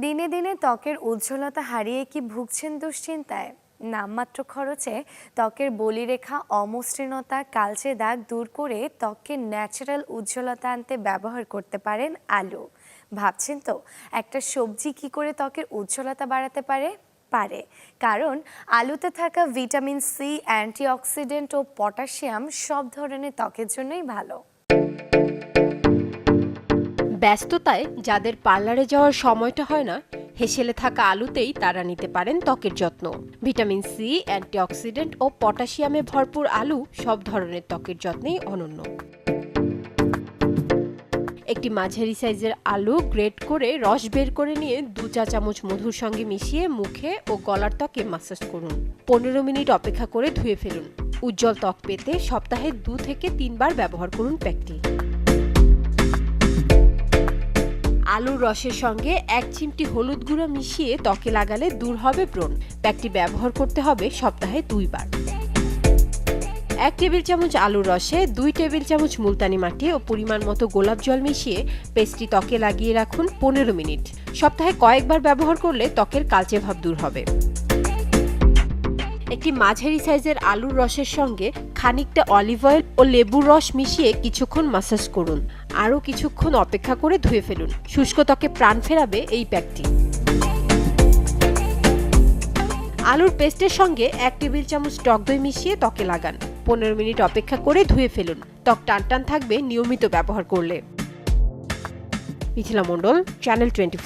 দিনে দিনে ত্বকের উজ্জ্বলতা হারিয়ে কি ভুগছেন দুশ্চিন্তায়? নামমাত্র খরচে ত্বকের বলিরেখা, অমসৃণতা, কালচে দাগ দূর করে ত্বকের ন্যাচারাল উজ্জ্বলতা আনতে ব্যবহার করতে পারেন আলু। ভাবছেন তো, একটা সবজি কি করে ত্বকের উজ্জ্বলতা বাড়াতে পারে? পারে। কারণ আলুতে থাকা ভিটামিন সি, অ্যান্টিঅক্সিডেন্ট ও পটাশিয়াম সব ধরনের ত্বকের জন্যই ভালো। ব্যস্ততায় যাদের পার্লারে যাওয়ার সময়টা হয় না, হেসেলে থাকা আলুতেই তারা নিতে পারেন ত্বকের যত্ন। ভিটামিন সি অ্যান্টিঅক্সিডেন্ট ও পটাশিয়ামে ভরপুর আলু সব ধরনের ত্বকের যত্নেই অনন্য। একটি মাঝারি সাইজের আলু গ্রেট করে রস বের করে নিয়ে দু চা চামচ মধুর সঙ্গে মিশিয়ে মুখে ও গলার ত্বকে মাসাজ করুন। পনেরো মিনিট অপেক্ষা করে ধুয়ে ফেলুন। উজ্জ্বল ত্বক পেতে সপ্তাহে দু থেকে তিনবার ব্যবহার করুন প্যাকটি। আলুর রসের সঙ্গে এক চিমটি হলুদ গুঁড়ো মিশিয়ে ত্বকে লাগালে দূর হবে ব্রণ। প্যাকটি ব্যবহার করতে হবে সপ্তাহে দুইবার। এক টেবিল চামচ আলুর রসে দুই টেবিল চামচ মুলতানি মাটি ও পরিমাণ মতো গোলাপ জল মিশিয়ে পেস্টটি ত্বকে লাগিয়ে রাখুন পনেরো মিনিট। সপ্তাহে কয়েকবার ব্যবহার করলে ত্বকের কালচে ভাব দূর হবে। একটি মাঝারি সাইজের আলুর রসের সঙ্গে খানিকটা অলিভ অয়েল ও লেবুর রস মিশিয়ে কিছুক্ষণ মাসাজ করুন। আরও কিছুক্ষণ অপেক্ষা করে ধুয়ে ফেলুন। শুষ্ক ত্বকে প্রাণ ফেরাবে এই প্যাকটি। আলুর পেস্টের সঙ্গে এক টেবিল চামচ টক দই মিশিয়ে ত্বকে লাগান। পনেরো মিনিট অপেক্ষা করে ধুয়ে ফেলুন। ত্বক টান টান থাকবে নিয়মিত ব্যবহার করলে। মিথিলা মণ্ডল চ্যানেল টোয়েন্টি